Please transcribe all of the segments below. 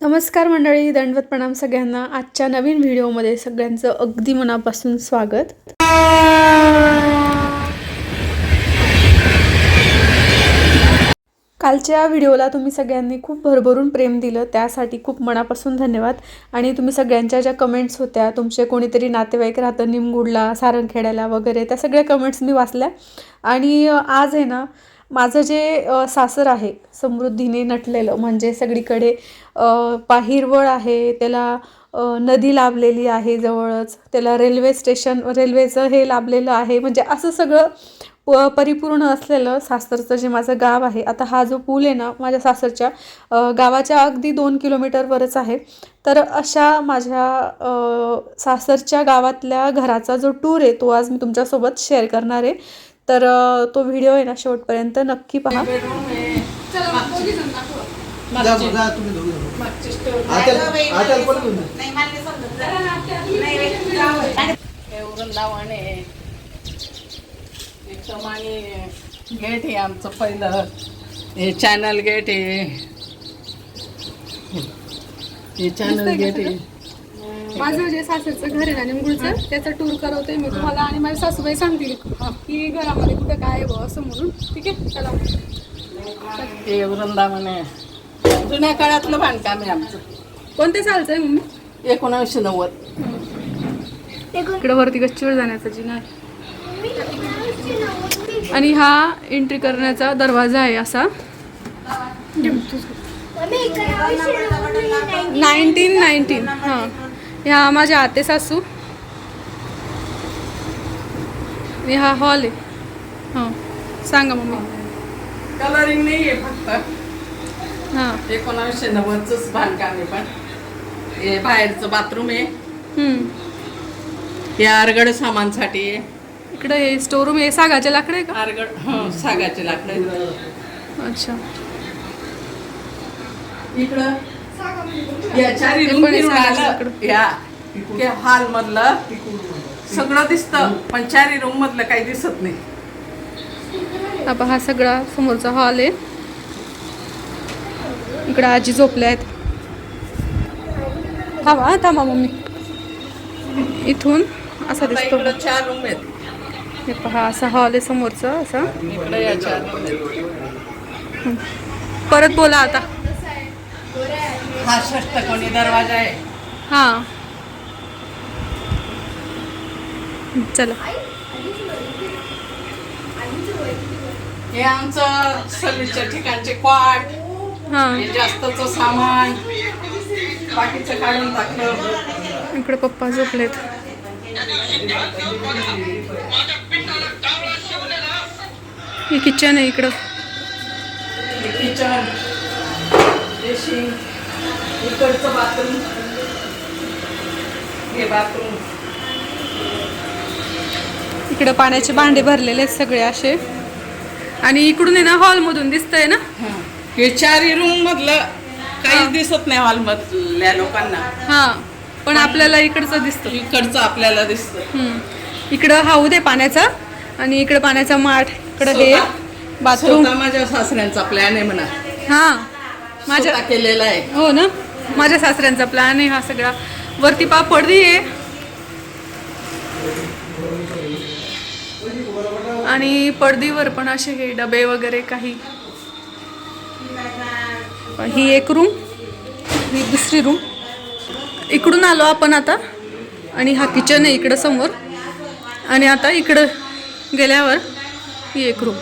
नमस्कार मंडळी दंडवत प्रणाम सगळ्यांना. आजच्या नवीन व्हिडिओमध्ये सगळ्यांचं अगदी मनापासून स्वागत. कालच्या व्हिडिओला तुम्ही सगळ्यांनी खूप भरभरून प्रेम दिलं त्यासाठी खूप मनापासून धन्यवाद. आणि तुम्ही सगळ्यांच्या ज्या कमेंट्स होत्या तुमचे कोणीतरी नातेवाईक राहतं निमगुडला सारंगखेड्याला वगैरे त्या सगळ्या कमेंट्स मी वाचल्या. आणि आज आहे ना माझं जे सासर आहे समृद्धीने नटलेलं म्हणजे सगळीकडे पाहिरवळ हिरवळ आहे त्याला नदी लाभलेली आहे जवळच त्याला रेल्वे स्टेशन रेल्वेचं हे लाभलेलं आहे म्हणजे असं सगळं प परिपूर्ण असलेलं सासरचं जे माझं गाव आहे. आता हा जो पूल आहे ना माझ्या सासरच्या गावाच्या अगदी दोन किलोमीटरवरच आहे. तर अशा माझ्या सासरच्या गावातल्या घराचा जो टूर आहे तो आज मी तुमच्यासोबत शेअर करणार आहे. तर तो व्हिडिओ आहे ना शेवटपर्यंत नक्की पहा. हे गेट आहे आमचं पहिलं. हे चॅनल गेट आहे. हे चॅनल गेट आहे. माझं जे सासरचं घर आहे ना निमगुडचं त्याचा टूर करवते मी तुम्हाला आणि माझी सासूबाई सांगतील की घरामध्ये कुठं काय आहे बुवा असं म्हणून. ठीक आहे? चला हे वृंदावन. आहे जुन्या काळातलं बांधकाम आहे आमचं. कोणत्या सालचं आहे मम्मी? एकोणावीसशे नव्वद. इकडे वरती गच्चीवर जाण्याचा जिना आहे. आणि हा एंट्री करण्याचा दरवाजा आहे असा. नाईन्टीन नाईन्टीन हां. ह्या माझ्या आते सासू। हा हॉल आहे हां सांगा मम्मी। कलरिंग नाही आहे फक्त। हां। एकोणावीसशे नव्वदचंच बांधकाम आहे पण. हे बाहेरचं बाथरूम आहे. हम्म. हे आरगड सामानसाठी आहे. इकडे हे स्टोरूम आहे. सागाचे लाकडे का? आरगड हं सागाचे लाकडं अच्छा. इकडं या रूम फिरून आलं हॉल मधलं सगळं दिसतं पण चारी रूम मधलं काही दिसत नाही. आता हा सगळा समोरचा हॉल आहे. इकडे आजी झोपल्या आहेत. थांबा हा, थांबा मम्मी. इथून असा दिसतो. चार रूम आहेत. हे पहा असा हॉल आहे समोरचा असा. परत बोला आता. हा षष्टकोनी दरवाजा आहे. हा. चला. हे आमचं सर्विसच्या ठिकाणचे क्वाट हा. हे जास्तच सामान. बाकीचं काढून टाकलं. इकडे पप्पा झोपलेत. हे किचन आहे इकडं. हे किचन ड्रेसिंग इकडचं बाथरूम. हे बाथरूम. इकडं पाण्याचे भांडे भरलेले आहेत सगळे असे. आणि इकडून आहे ना हॉलमधून दिसतंय ना? हे. चारही रूम मधलं काहीच दिसत नाही हॉल मधल्या लोकांना. हा. पण आपल्याला इकडचं दिसतं. इकडचं आपल्याला दिसतं. इकडं हाऊद आहे पाण्याचा आणि इकडं पाण्याचा माठ. इकडं हे बाथरूम. माझ्या सासऱ्यांचा प्लॅन आहे म्हणा. हा. माझ्या केलेला आहे. हो ना? माझ्या सासऱ्यांचा प्लॅन आहे हा सगळा. वरती पा पडदी आहे आणि पडदीवर पण असे हे डबे वगैरे काही. ही एक रूम ही दुसरी रूम इकडून आलो आपण आता. आणि हा किचन आहे इकडं समोर. आणि आता इकडं गेल्यावर ही एक रूम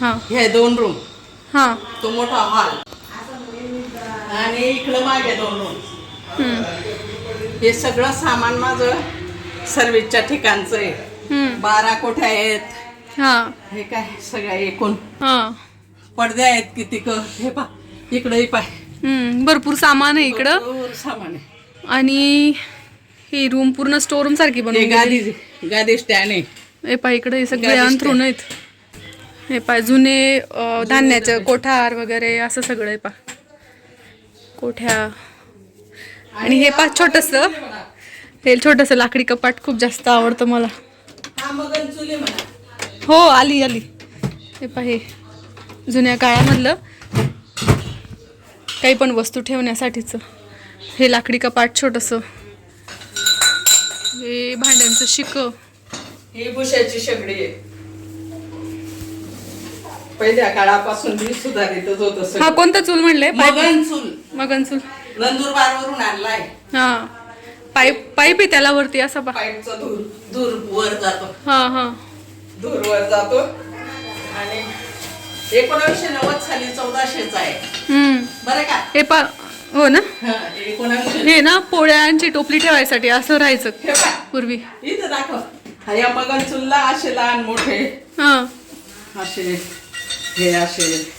हां. हे दोन रूम हां. तो मोठा हॉल आणि इकडं मागे दोन रूम हे सगळं सामान माझं सर्व्हिसच्या ठिकाणचं आहे. बारा कोठ्या आहेत? हां. हे काय? सगळ्या एकूण. हां. पडद्या आहेत किती क? हे पा इकडे पाय. भरपूर सामान आहे इकडं. भरपूर सामान आहे. आणि ही रूम पूर्ण स्टोर रूम सारखी बनवली गादी गादी स्टँड आहे. हे पाय इकडे हे सगळे अंथरून आहेत. हे पाय जुने धान्याचं. कोठार वगैरे असं सगळं आहे पा. कोठ्या? आणि हे पा छोटस. हे छोटस लाकडी कपाट खूप जास्त आवडतं मला. हो आली आली. हे पा हे जुन्या काळामधलं काही पण वस्तू ठेवण्यासाठीचं. हे लाकडी कपाट छोटंसं. हे भांड्यांचं शिक. हे भुशाची शेगडी आहे. पहिल्या काळापासून मी सुधारितच होत हा सगळं. कोणता चूल म्हणले? मगन चूल. मगन चूल. नंदुरबार वरून आणलाय. हा. पाईप पाईप आहे त्याला वरती असा पा पाईपचा धूर धूर वर जातो. हा हा. धूर वर जातो. आणि एकोणावीसशे नव्वद साली चौदाशेचा आहे. हम्म. बरं का? हे पा हो ना? हा, हे ना पोळ्यांची टोपली ठेवायसाठी असं राहायचं हे पहा, पूर्वी. इथं दाखव. हा या मगन चुलला असे लहान मोठे. हा. असे. हे असे.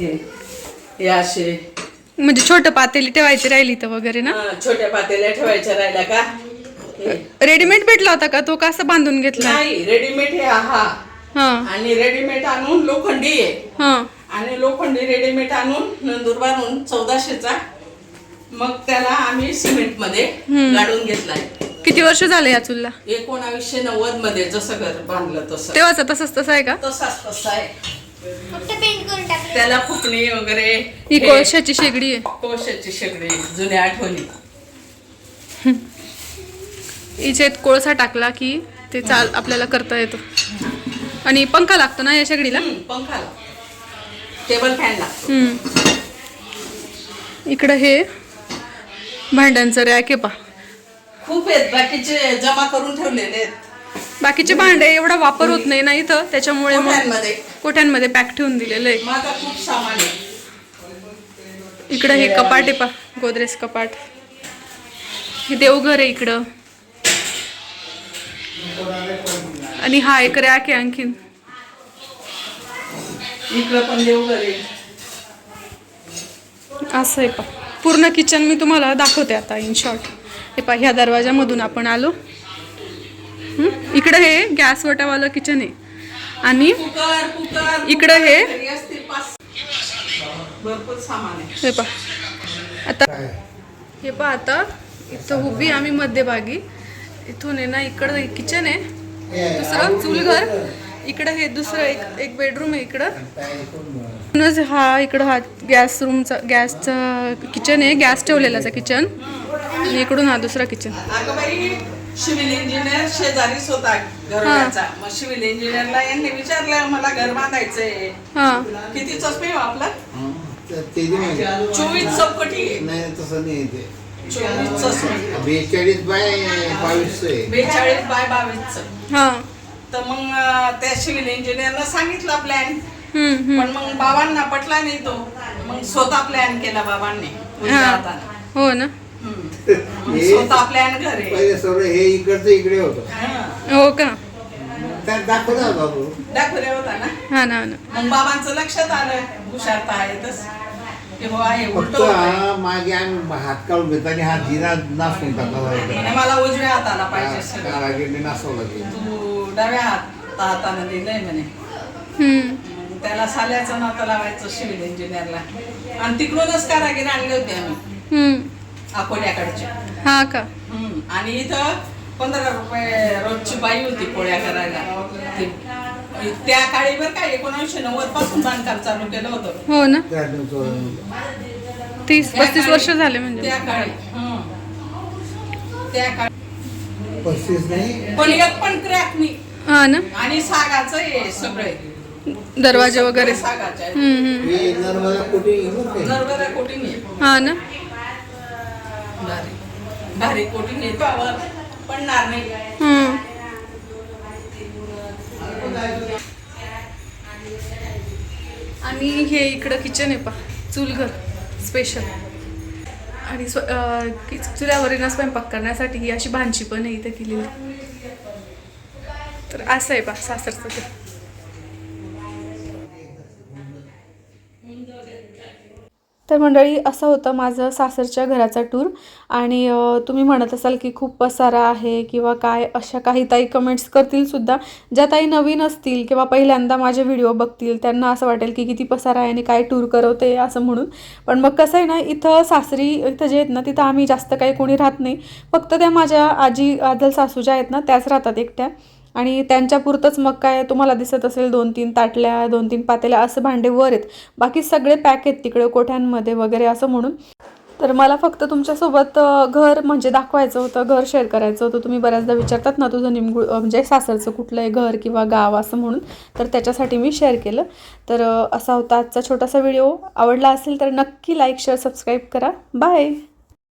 हे. हे असे. म्हणजे छोटं पातेली ठेवायची राहिली तर वगैरे ना? हा, छोट्या पातेल्या ठेवायच्या राहिल्या का? हे. रेडीमेड भेटला होता का तो कसा बांधून घेतला? नाही रेडीमेड हे हा. हा. आणि रेडीमेड आणून लोखंडी आहे. हा. आणि लोखंडी रेडीमेड आणून नंदुरबारून चौदाशेचा. मग त्याला आम्ही सिमेंटमध्ये गाडून घेतलाय. किती वर्ष झाले या चुलला? एकोणावीसशे नव्वदमध्ये जसं घर बांधलं तसं. तेव्हाच तसंच तसं आहे का? तसाच तसा आहे. फक्त पेंट करून टाकले. त्याला फुकणी वगैरे ही हे कोळशाची शेगडी आहे. कोळशाची शेगडी जुन्या आठवणी. हिच्यात कोळसा टाकला की ते चाल आपल्याला करता येतो. आणि पंखा लागतो ना या शेगडीला? हम्म, पंखाला टेबल फॅन लागतो. हम्म. इकडं हे भांड्यांचं रॅक आहे पा खूप आहेत बाकीचे जमा करून ठेवलेले आहेत. बाकीचे भांडे एवढा वापर होत नाही ना इथं त्याच्यामुळे मग कोठ्यांमध्ये? पॅक ठेवून दिलेलं आहे. माझा खूप सामान आहे. इकडं हे कपाट आहे पा गोदरेज कपाट. हे देवघर आहे इकडं. आणि हा एक रॅक आहे आणखीन. इकडं पण देऊ घरी असं आहे पा. पूर्ण किचन मी तुम्हाला दाखवते आता इन शॉर्ट हे पा ह्या दरवाजामधून आपण आलो. हं? इकडं हे गॅस वटावालं किचन आहे. आणि इकडं हे? घरी असतील पाच भरपूर सामान आहे. हे पा आता हे पा आता इथं उभी आम्ही मध्यभागी. इथून आहे ना इकडं किचन आहे. दुसरं चूलघर. इकडं हे दुसरं एक एक बेडरूम आहे इकडं. म्हणूनच हा इकडं हा गॅस रूमचा गॅसचा किचन आहे. गॅस ठेवलेलाचा किचन आणि इकडून हा दुसरा किचन अगं बाई सिव्हिल इंजिनियर शेजारीच होता घरचा मग सिव्हिल इंजिनियरला यांनी विचारलं मला घर बांधायचंय. हां. किती चष्मे हो आपला? ते माहिती. चोवीस चौकटी आहे. नाही तसं नाही ते. चोवीस चष्मे. बेचाळीस बाय बावीस आहे. बेचाळीस बाय बावीसचं. हां. तर मग त्या सिव्हिल इंजिनियरला सांगितलं प्लॅन. पण मग बाबांना पटला नाही तो. मग स्वतः प्लॅन केला बाबांनी उजव्या हा. हो ना. स्वतः प्लॅन घर आहे. पहिले सर्व हे इकडचं इकडे होतं. हा. हो का? दाखवता बाबू. दाखवले होता ना? हा ना हा ना. मग बाबांचं लक्षात आलं हुशारता आहेतच. की बाबा हे फक्त आम्ही हात काढून घेतो आणि हा जिना नासून टाकला मला उजव्या हाताला पाहिजे ते. तू डाव्या हात हाताने दिलंय म्हणे. त्याला साल्याचं नातं लावायचं सिव्हिल इंजिनियरला. आणि तिकडूनच कारागीर आणले होते आम्ही. अकोल्याकडचे. हा का? हम्म. आणि इथं पंधरा रुपये रोजची बाई होती पोळ्या करायला. त्या काळी बरं का एकोणीसशे नव्वदपासून बांधकाम चालू केलं होतं. हो ना? तीस पस्तीस वर्ष झाले म्हणजे. त्या काळी. हं. त्या काळी पस्तीस नाही. पण एक पण क्रॅक नाही. हा ना? आणि सागाचं आहे सगळे दरवाजे वगैरे. हम्म, हम्म. हे नर्मदा कुठे नर्मदा कोटिंग आहे हा ना? भारी. भारी कोटिंग आहे पावर पडणार नाही. हम्म. आणि हे इकडं किचन आहे पा चूलघर. स्पेशल आणि स्व चुल्यावरील स्वयंपाक करण्यासाठी ही अशी भांची पण आहे इथे केलेली. तर असं आहे बा सासरचं ते. तर मंडळी असं होतं माझं सासरच्या घराचा टूर आणि तुम्ही म्हणत असाल की खूप पसारा आहे किंवा काय अशा काही ताई कमेंट्स करतील सुद्धा. ज्या ताई नवीन असतील किंवा पहिल्यांदा माझे व्हिडिओ बघतील त्यांना असं वाटेल की किती पसारा आहे आणि काय टूर करवते असं म्हणून. पण मग कसं आहे ना इथं सासरी इथं जे आहेत ना तिथं आम्ही जास्त काही कोणी राहत नाही. फक्त त्या माझ्या आजी आदल सासू ज्या आहेत ना त्याच राहतात एकट्या. आणि त्यांच्यापुरतंच मग काय तुम्हाला दिसत असेल दोन तीन ताटल्या दोन तीन पातेल्या असं भांडे वर आहेत. बाकी सगळे पॅक आहेत तिकडे कोठ्यांमध्ये वगैरे असं म्हणून. तर मला फक्त तुमच्यासोबत घर म्हणजे दाखवायचं होतं घर शेअर करायचं होतं. तुम्ही बऱ्याचदा विचारतात ना तुझं निमगुळ म्हणजे सासरचं कुठलं आहे घर किंवा गाव असं म्हणून. तर त्याच्यासाठी मी शेअर केलं. तर असा होता आजचा छोटासा व्हिडिओ आवडला असेल तर नक्की लाईक शेअर सबस्क्राईब करा. बाय